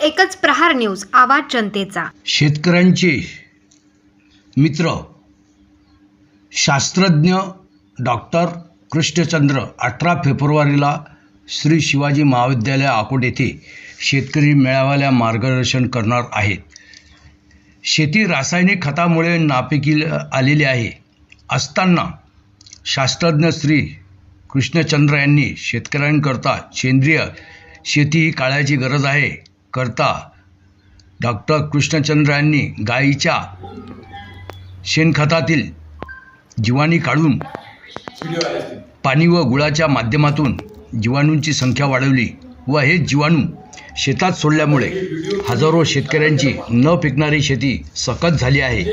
एकच प्रहार न्यूज आवाज जनतेचा. शेतकऱ्यांचे मित्र शास्त्रज्ञ डॉक्टर कृष्णचंद्र अठरा फेब्रुवारीला श्री शिवाजी महाविद्यालय अकोट येथे शेतकरी मेळाव्याला मार्गदर्शन करणार आहेत. शेती रासायनिक खतामुळे नापिकी आलेली आहे. असताना शास्त्रज्ञ श्री कृष्णचंद्र यांनी शेतकऱ्यांकरता सेंद्रिय शेती ही काळाची गरज आहे. करता डॉक्टर कृष्णचंद्र यांनी गायीच्या शेणखतातील जीवाणी काढून पाणी व गुळाच्या माध्यमातून जीवाणूंची संख्या वाढवली व हे जीवाणू शेतात सोडल्यामुळे हजारो शेतकऱ्यांची न पिकणारी शेती सकत झाली आहे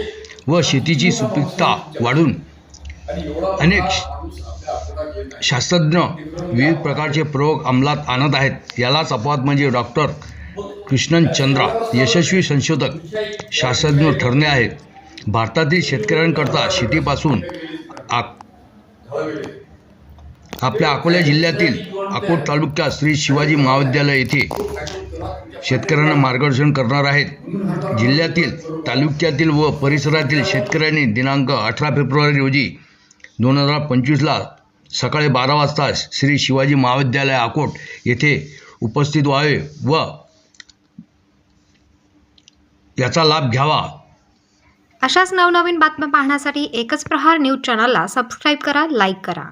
व शेतीची सुपीकता वाढून अनेक शास्त्रज्ञ विविध प्रकारचे प्रयोग अंमलात आणत आहेत. यालाच अपवाद म्हणजे डॉक्टर कृष्णन चंद्रा यशस्वी संशोधक शास्त्रज्ञ ठरणे आहेत. भारतातील शेतकऱ्यांकरता शेतीपासून आक आपल्या अकोला जिल्ह्यातील अकोट तालुक्यात श्री शिवाजी महाविद्यालय येथे शेतकऱ्यांना मार्गदर्शन करणार आहेत. जिल्ह्यातील तालुक्यातील व परिसरातील शेतकऱ्यांनी दिनांक अठरा फेब्रुवारी रोजी दोन हजार पंचवीसला सकाळी बारा वाजता श्री शिवाजी महाविद्यालय अकोट येथे उपस्थित व्हावे व याचा लाभ घ्यावा. अशाच नवनवीन बातम्या पाहण्यासाठी एकच प्रहार न्यूज चॅनलला सबस्क्राईब करा लाईक करा.